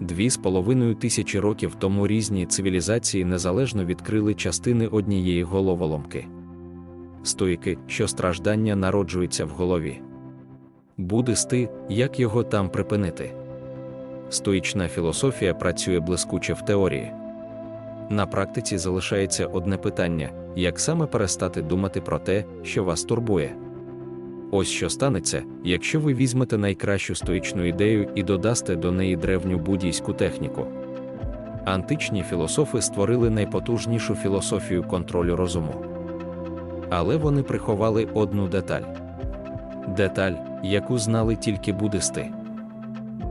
Дві з половиною тисячі років тому різні цивілізації незалежно відкрили частини однієї головоломки. Стоїки, що страждання народжується в голові. Буддисти, як його там припинити. Стоїчна філософія працює блискуче в теорії. На практиці залишається одне питання: як саме перестати думати про те, що вас турбує. Ось що станеться, якщо ви візьмете найкращу стоїчну ідею і додасте до неї древню буддійську техніку. Античні філософи створили найпотужнішу філософію контролю розуму. Але вони приховали одну деталь деталь, яку знали тільки буддисти.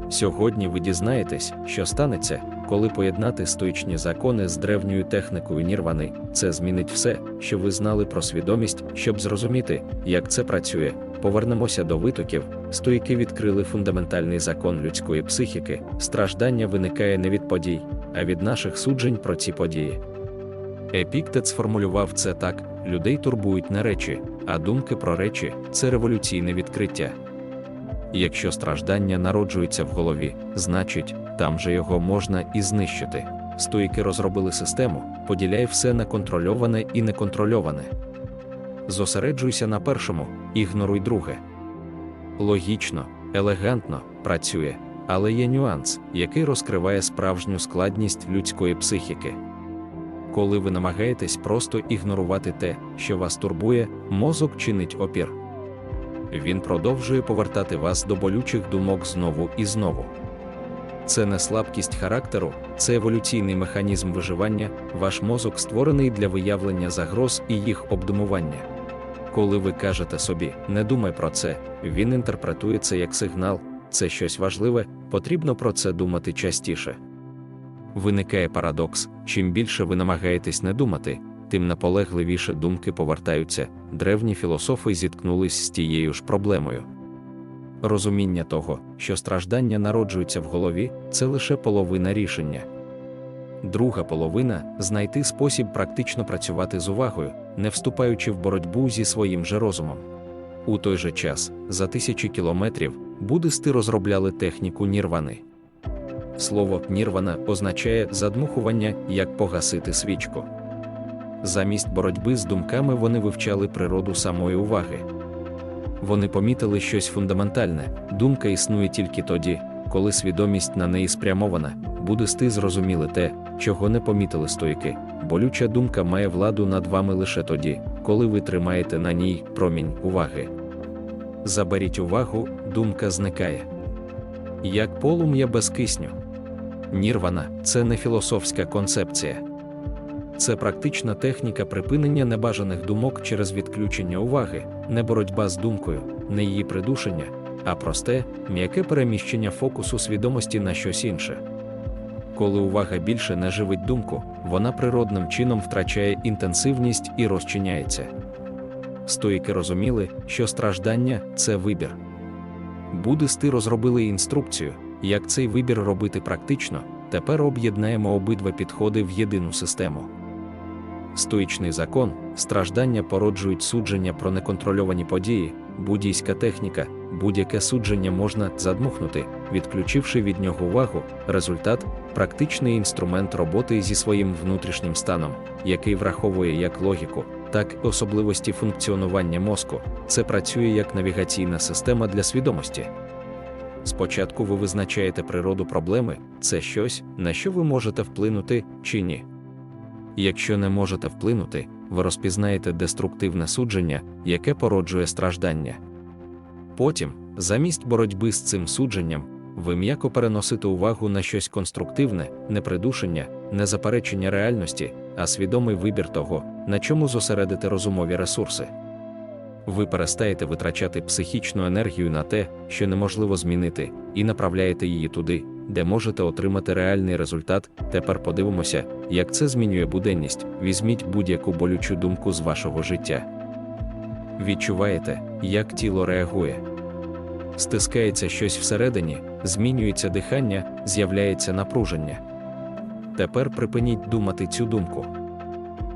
Сьогодні ви дізнаєтесь, що станеться, коли поєднати стоїчні закони з древньою технікою нірвани, це змінить все, що ви знали про свідомість, щоб зрозуміти, як це працює. Повернемося до витоків. Стоїки відкрили фундаментальний закон людської психіки. Страждання виникає не від подій, а від наших суджень про ці події. Епіктет сформулював це так: людей турбують не речі, а думки про речі це революційне відкриття. Якщо страждання народжується в голові, значить, там же його можна і знищити. Стоїки розробили систему, поділяй все на контрольоване і неконтрольоване. Зосереджуйся на першому, ігноруй друге. Логічно, елегантно працює, але є нюанс, який розкриває справжню складність людської психіки. Коли ви намагаєтесь просто ігнорувати те, що вас турбує, мозок чинить опір. Він продовжує повертати вас до болючих думок знову і знову. Це не слабкість характеру, це еволюційний механізм виживання, ваш мозок створений для виявлення загроз і їх обдумування. Коли ви кажете собі, не думай про це, він інтерпретує це як сигнал, це щось важливе, потрібно про це думати частіше. Виникає парадокс: чим більше ви намагаєтесь не думати, тим наполегливіше думки повертаються. Древні філософи зіткнулись з тією ж проблемою. Розуміння того, що страждання народжуються в голові, це лише половина рішення. Друга половина знайти спосіб практично працювати з увагою, не вступаючи в боротьбу зі своїм же розумом. У той же час, за тисячі кілометрів, буддисти розробляли техніку нірвани. Слово нірвана означає задмухування, як погасити свічку. Замість боротьби з думками вони вивчали природу самої уваги. Вони помітили щось фундаментальне, думка існує тільки тоді, коли свідомість на неї спрямована, буддисти зрозуміли те, чого не помітили стоїки. Болюча думка має владу над вами лише тоді, коли ви тримаєте на ній промінь уваги. Заберіть увагу, думка зникає. Як полум'я без кисню. Нірвана це не філософська концепція. Це практична техніка припинення небажаних думок через відключення уваги, не боротьба з думкою, не її придушення, а просте, м'яке переміщення фокусу свідомості на щось інше. Коли увага більше не живить думку, вона природним чином втрачає інтенсивність і розчиняється. Стоїки розуміли, що страждання це вибір. Буддисти розробили інструкцію, як цей вибір робити практично, тепер об'єднаємо обидва підходи в єдину систему. Стоїчний закон, страждання породжують судження про неконтрольовані події, буддійська техніка, будь-яке судження можна задмухнути, відключивши від нього увагу, результат практичний інструмент роботи зі своїм внутрішнім станом, який враховує як логіку, так і особливості функціонування мозку. Це працює як навігаційна система для свідомості. Спочатку ви визначаєте природу проблеми, це щось, на що ви можете вплинути чи ні. Якщо не можете вплинути, ви розпізнаєте деструктивне судження, яке породжує страждання. Потім, замість боротьби з цим судженням, ви м'яко переносите увагу на щось конструктивне, не придушення, не заперечення реальності, а свідомий вибір того, на чому зосередити розумові ресурси. Ви перестаєте витрачати психічну енергію на те, що неможливо змінити, і направляєте її туди, де можете отримати реальний результат. Тепер подивимося, як це змінює буденність. Візьміть будь-яку болючу думку з вашого життя. Відчуваєте, як тіло реагує. Стискається щось всередині, змінюється дихання, з'являється напруження. Тепер припиніть думати цю думку.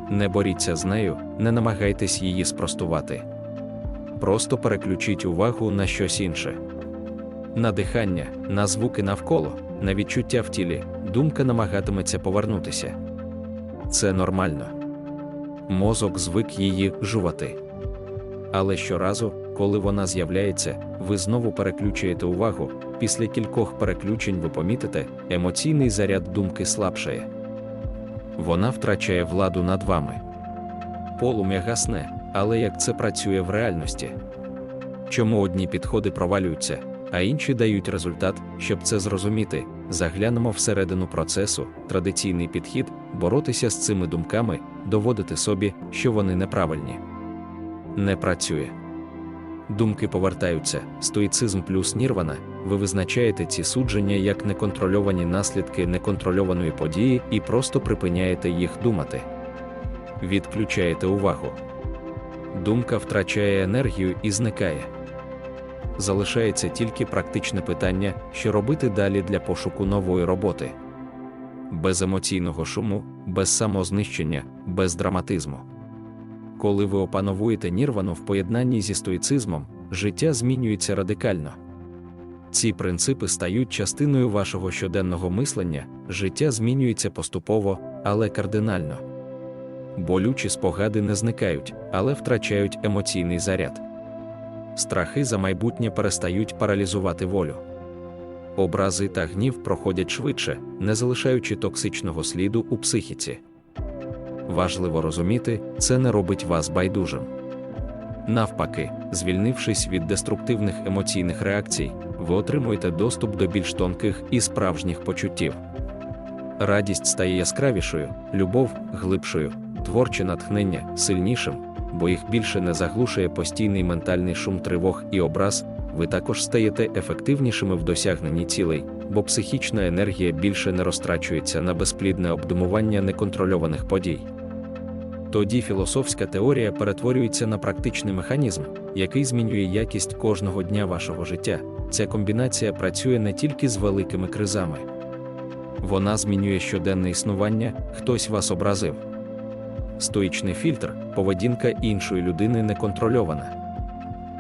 Не боріться з нею, не намагайтесь її спростувати. Просто переключіть увагу на щось інше. На дихання, на звуки навколо, на відчуття в тілі, думка намагатиметься повернутися. Це нормально. Мозок звик її жувати. Але щоразу, коли вона з'являється, ви знову переключуєте увагу. Після кількох переключень ви помітите, емоційний заряд думки слабшає. Вона втрачає владу над вами. Полум'я гасне, але як це працює в реальності? Чому одні підходи провалюються, а інші дають результат, щоб це зрозуміти, заглянемо всередину процесу, традиційний підхід, боротися з цими думками, доводити собі, що вони неправильні. Не працює. Думки повертаються, стоїцизм плюс нірвана, ви визначаєте ці судження як неконтрольовані наслідки неконтрольованої події і просто припиняєте їх думати. Відключаєте увагу. Думка втрачає енергію і зникає. Залишається тільки практичне питання, що робити далі для пошуку нової роботи. Без емоційного шуму, без самознищення, без драматизму. Коли ви опановуєте нірвану в поєднанні зі стоїцизмом, життя змінюється радикально. Ці принципи стають частиною вашого щоденного мислення, життя змінюється поступово, але кардинально. Болючі спогади не зникають, але втрачають емоційний заряд. Страхи за майбутнє перестають паралізувати волю. Образи та гнів проходять швидше, не залишаючи токсичного сліду у психіці. Важливо розуміти, це не робить вас байдужим. Навпаки, звільнившись від деструктивних емоційних реакцій, ви отримуєте доступ до більш тонких і справжніх почуттів. Радість стає яскравішою, любов глибшою, творче натхнення сильнішим, бо їх більше не заглушує постійний ментальний шум тривог і образ, ви також стаєте ефективнішими в досягненні цілей, бо психічна енергія більше не розтрачується на безплідне обдумування неконтрольованих подій. Тоді філософська теорія перетворюється на практичний механізм, який змінює якість кожного дня вашого життя. Ця комбінація працює не тільки з великими кризами. Вона змінює щоденне існування, хтось вас образив. Стоїчний фільтр, поведінка іншої людини не контрольована.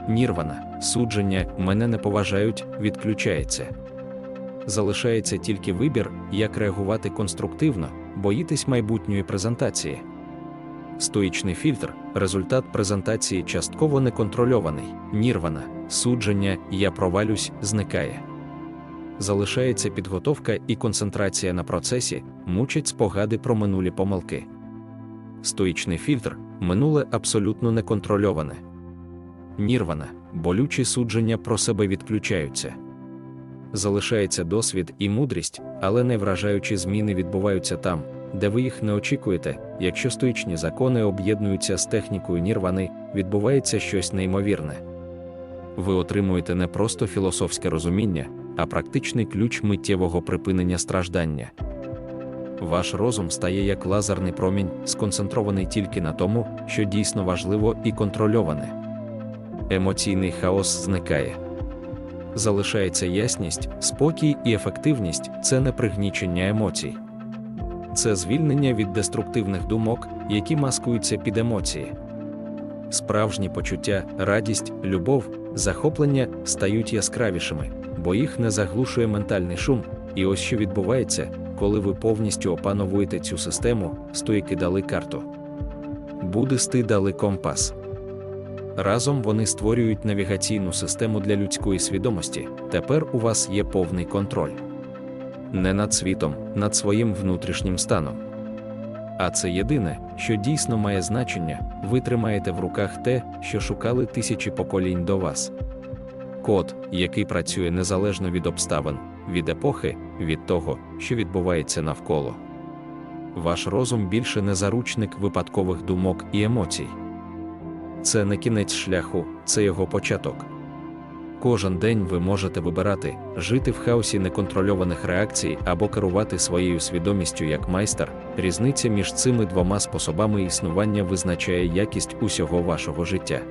Нірвана, судження, мене не поважають, відключається. Залишається тільки вибір, як реагувати конструктивно, боїтесь майбутньої презентації. Стоїчний фільтр результат презентації частково неконтрольований, нірвана, судження, я провалюсь, зникає. Залишається підготовка і концентрація на процесі, мучать спогади про минулі помилки. Стоїчний фільтр минуле абсолютно неконтрольоване. Нірвана, болючі судження про себе відключаються. Залишається досвід і мудрість, але найвражаючі зміни відбуваються там, де ви їх не очікуєте, якщо стоїчні закони об'єднуються з технікою нірвани, відбувається щось неймовірне. Ви отримуєте не просто філософське розуміння, а практичний ключ миттєвого припинення страждання. Ваш розум стає як лазерний промінь, сконцентрований тільки на тому, що дійсно важливо і контрольоване. Емоційний хаос зникає. Залишається ясність, спокій і ефективність це не пригнічення емоцій. Це звільнення від деструктивних думок, які маскуються під емоції. Справжні почуття, радість, любов, захоплення стають яскравішими, бо їх не заглушує ментальний шум. І ось що відбувається, коли ви повністю опановуєте цю систему, стоїки дали карту. Буддисти дали компас. Разом вони створюють навігаційну систему для людської свідомості. Тепер у вас є повний контроль. Не над світом, над своїм внутрішнім станом. А це єдине, що дійсно має значення, ви тримаєте в руках те, що шукали тисячі поколінь до вас. Код, який працює незалежно від обставин, від епохи, від того, що відбувається навколо. Ваш розум більше не заручник випадкових думок і емоцій. Це не кінець шляху, це його початок. Кожен день ви можете вибирати, жити в хаосі неконтрольованих реакцій або керувати своєю свідомістю як майстер. Різниця між цими двома способами існування визначає якість усього вашого життя.